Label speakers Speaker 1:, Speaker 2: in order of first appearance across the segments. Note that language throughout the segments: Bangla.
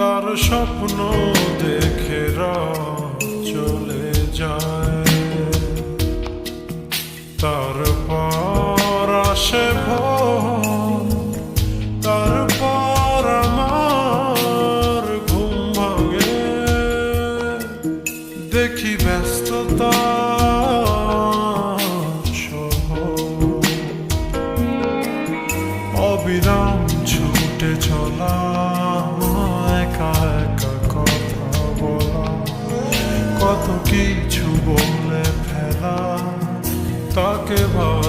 Speaker 1: তার স্বপ্ন দেখে চলে যায়। তারপর আসে ভোর, তারপর আমার ঘুম ভাঙে। দেখি ব্যস্ততা অবিরাম ছুটে চলা কত কিছু বলে ফেলা তাকে ভালোবেসে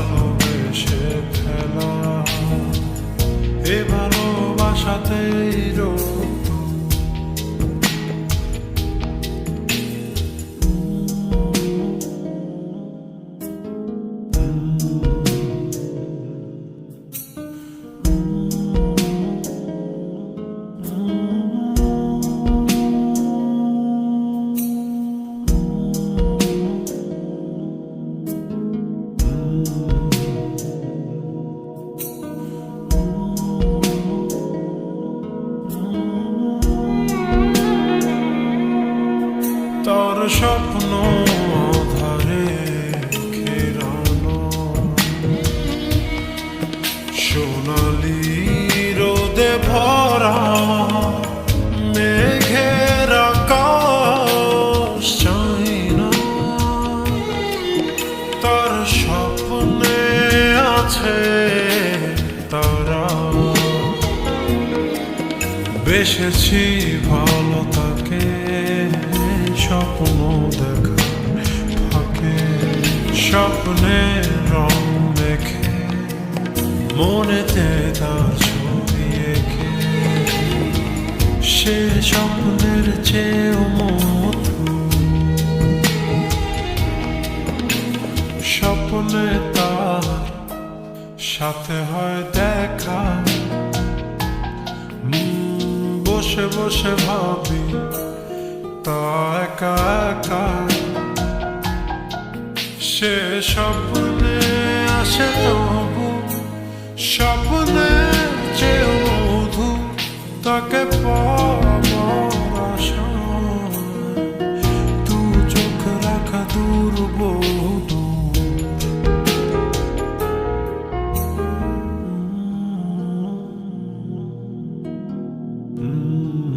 Speaker 1: তার স্বপ্ন ধরে ঘেরানো। সোনালি রোদে ভরা মেঘের আকাশ চাই স্বপ্নে আছে তারা। বেসেছি ভালো স্বপ্ন দেখা ফাঁকে স্বপ্নে রং দেখে মনেতে তার ছবি এঁকে। সে স্বপ্নের চেয়েও মধু, স্বপ্নে সাথে হয় দেখা। বসে বসে ভাবি তা একা একা সে স্বপ্নে আসে তবু, স্বপ্নে চেয়েও মধু, তাকে তু চোখ রাখা দূর বহু Mm.